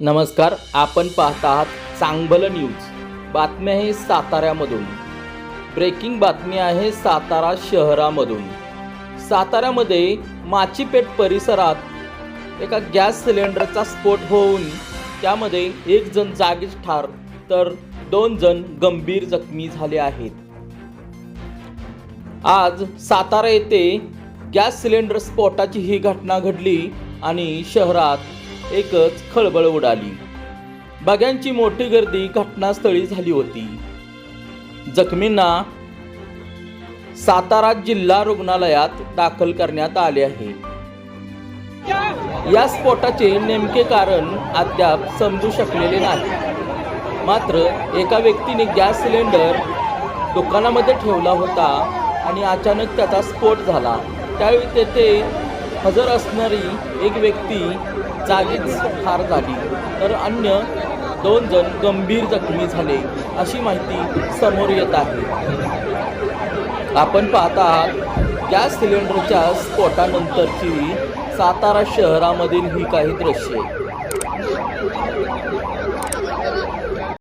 नमस्कार आपण पाहत आहात चांगभल न्यूज. बातम्या आहे साताऱ्यामधून. ब्रेकिंग बातमी आहे सातारा शहरामधून. साताऱ्यामध्ये माचीपेठ परिसरात एका गॅस सिलेंडरचा स्फोट होऊन त्यामध्ये एक जण जागीच ठार तर दोन जण गंभीर जखमी झाले आहेत. आज सातारा येथे गॅस सिलेंडर स्फोटाची ही घटना घडली आणि शहरात एकच खळबळ उडाली. बघ्यांची मोठी गर्दी घटनास्थळी झाली होती. जखमींना सातारा जिल्हा रुग्णालयात दाखल करण्यात आले आहे. या स्फोटाचे नेमके कारण अद्याप समजू शकलेले नाही. मात्र एका व्यक्तीने गॅस सिलेंडर दुकानामध्ये ठेवला होता आणि अचानक त्याचा स्फोट झाला. त्यावेळी तेथे हजर असणारी एक व्यक्ती जागीच ठार झाली. तर अन्य दोन जण गंभीर जखमी झाले अशी माहिती समोर येत आहे. आपण पाहत आहात गॅस सिलेंडरच्या स्फोटानंतरची सातारा शहरामधील ही काही दृश्ये.